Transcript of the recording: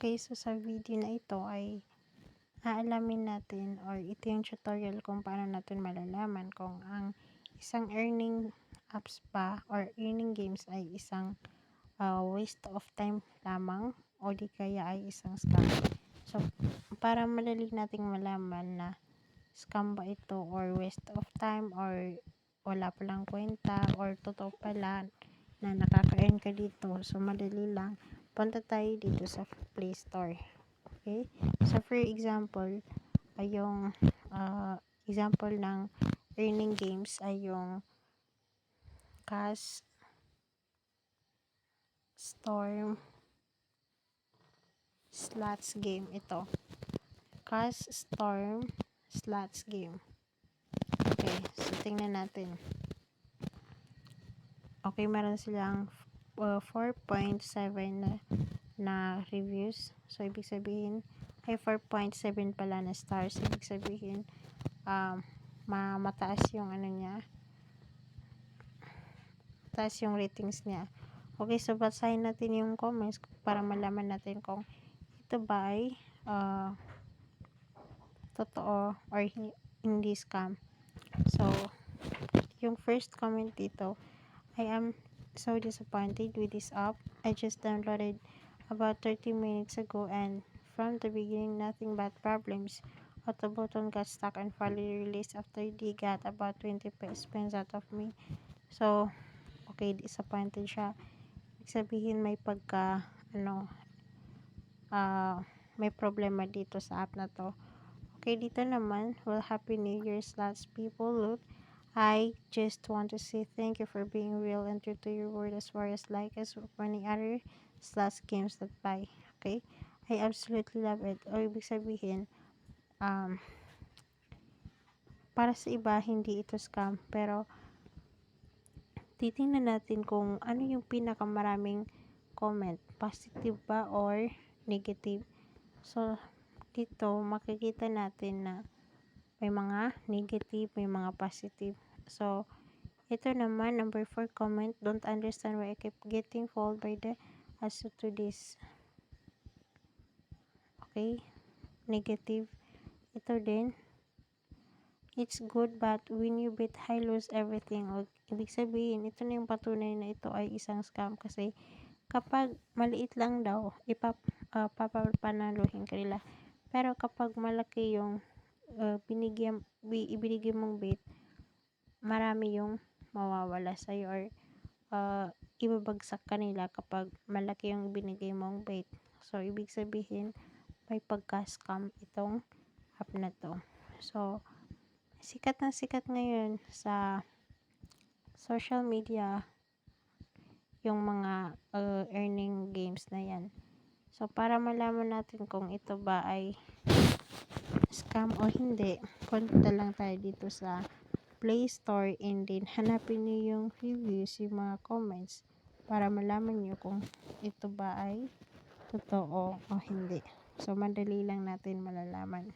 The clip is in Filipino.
Okay, so sa video na ito ay aalamin natin or ito yung tutorial kung paano natin malalaman kung ang isang earning apps ba or earning games ay isang uh, waste of time lamang o di kaya ay isang scam. So, para madali nating malaman na scam ba ito or waste of time or wala palang kwenta or totoo pala na nakaka-earn ka dito. So, madali lang. Punta tayo dito sa Play Store. Okay? So, for example, ay yung uh, example ng earning games ay yung Cash Storm Slots game. Ito. Cash Storm Slots game. Okay. So, tingnan natin. Okay, meron silang uh, 4.7 na, na reviews. So, ibig sabihin, ay 4.7 pala na stars. Ibig sabihin, um, ma mataas yung ano niya. Mataas yung ratings niya. Okay, so basahin natin yung comments para malaman natin kung ito ba ay uh, totoo or hindi scam. So, yung first comment dito, I am so disappointed with this app. I just downloaded about 30 minutes ago and from the beginning nothing but problems. Auto button got stuck and finally released after they got about 20 spins out of me. So, okay, disappointed siya. Sabihin may pagka, ano, uh, may problema dito sa app na to. Okay, dito naman, well, Happy New Year slots people. Look, I just want to say thank you for being real and true to your word as far as like us or any other slash games that buy. Okay? I absolutely love it. O ibig sabihin, um, para sa iba, hindi ito scam. Pero, titingnan natin kung ano yung pinakamaraming comment. Positive ba or negative. So, dito, makikita natin na may mga negative, may mga positive. So, ito naman, number 4 comment, don't understand why I keep getting fooled by the as to this. Okay? Negative. Ito din. It's good but when you bet high lose everything. Ibig sabihin, ito na yung patunay na ito ay isang scam kasi kapag maliit lang daw, ipap, uh, ka nila. Pero kapag malaki yung uh, binigyan, ibinigay mong bait, marami yung mawawala sa'yo or uh, ibabagsak kanila kapag malaki yung binigay mong bait. So, ibig sabihin, may pagka-scam itong app na to. So, sikat na sikat ngayon sa social media yung mga uh, earning games na yan. So, para malaman natin kung ito ba ay scam o hindi, punta lang tayo dito sa Play Store and then hanapin niyo yung reviews, yung mga comments para malaman niyo kung ito ba ay totoo o hindi. So, madali lang natin malalaman.